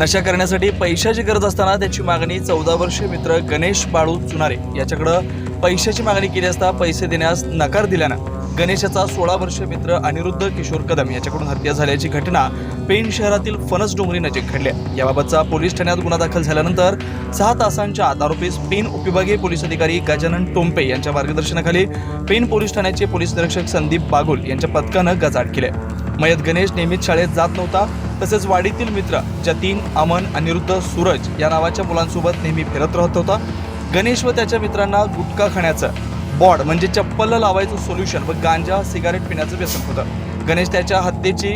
नशा करण्यासाठी पैशाची गरज असताना त्याची मागणी चौदा वर्षीय मित्र गणेश बाळू चुनारे याच्याकडं पैशाची मागणी केली असता पैसे देण्यास नकार दिल्यानं गणेशाचा सोळा वर्षीय मित्र अनिरुद्ध किशोर कदम याच्याकडून हत्या झाल्याची घटना पेण शहरातील फणस डोंगरी नजीक घडल्या याबाबतचा पोलीस ठाण्यात गुन्हा दाखल झाल्यानंतर सहा तासांच्या आत आरोपीस पेण उपविभागीय पोलीस अधिकारी गजानन टोंपे यांच्या मार्गदर्शनाखाली पेण पोलीस ठाण्याचे पोलीस निरीक्षक संदीप बागुल यांच्या पथकानं गजाट केले. मयत गणेश नेहमीच शाळेत जात नव्हता. तसेच वाडीतील मित्र जतीन अमन अनिरुद्ध सूरज या नावाच्या मुलांसोबत नेहमी फिरत राहत होता. गणेश व त्याच्या मित्रांना गुटखा खाण्याचं बॉड म्हणजे चप्पल लावायचं सोल्युशन व गांजा सिगारेट पिण्याचं व्यसन होतं. गणेश त्याच्या हत्येची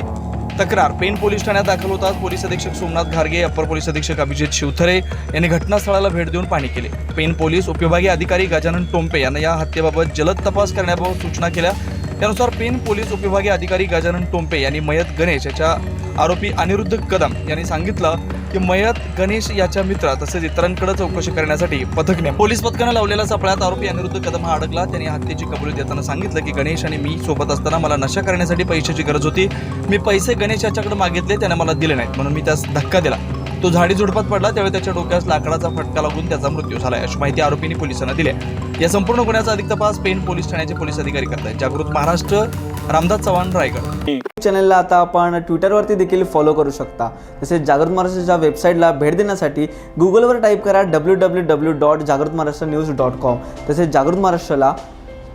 तक्रार पेन पोलीस ठाण्यात दाखल होतात पोलीस अधीक्षक सोमनाथ घारगे अप्पर पोलीस अधीक्षक अभिजित शिवथरे यांनी घटनास्थळाला भेट देऊन पाहणी केली. पेन पोलीस उपविभागीय अधिकारी गजानन टोंपे यांना या हत्येबाबत जलद तपास करण्याबाबत सूचना केल्या. त्यानुसार पेन पोलीस उपविभागीय अधिकारी गजानन टोंपे यांनी मयत गणेश याच्या आरोपी अनिरुद्ध कदम यांनी सांगितलं की मयत गणेश याच्या मित्रा तसेच इतरांकडे चौकशी करण्यासाठी पथकने पोलीस पथकानं लावलेल्या सापळ्यात आरोपी अनिरुद्ध कदम हा अडकला. त्यांनी हत्येची कबुली देताना सांगितलं की गणेश आणि मी सोबत असताना मला नशा करण्यासाठी पैशाची गरज होती. मी पैसे गणेश याच्याकडे मागितले त्याने मला दिले नाहीत. म्हणून मी त्यास धक्का दिला. तो झाडी झुडपात पडला त्यावेळी त्याच्या डोक्यास लाकडाचा फटका लागून त्याचा मृत्यू झाला. अशी माहिती आरोपींनी पोलिसांना दिली या संपूर्ण गुन्ह्याचा अधिक तपास पेन पोलीस ठाण्याचे पोलीस अधिकारी करतात जागृत महाराष्ट्र रामदास चव्हाण रायगड. चॅनलला आता आपण ट्विटरवरती देखील फॉलो करू शकता. तसेच जागृत महाराष्ट्राच्या वेबसाईटला भेट देण्यासाठी गुगलवर टाईप करा डब्ल्यू डब्ल्यू डब्ल्यू डॉट जागृत महाराष्ट्र न्यूज डॉट कॉम तसेच जागृत महाराष्ट्राला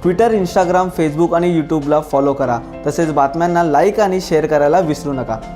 ट्विटर इंस्टाग्राम फेसबुक आणि यूट्यूबला फॉलो करा. तसेच बातम्यांना लाईक आणि शेअर करायला विसरू नका.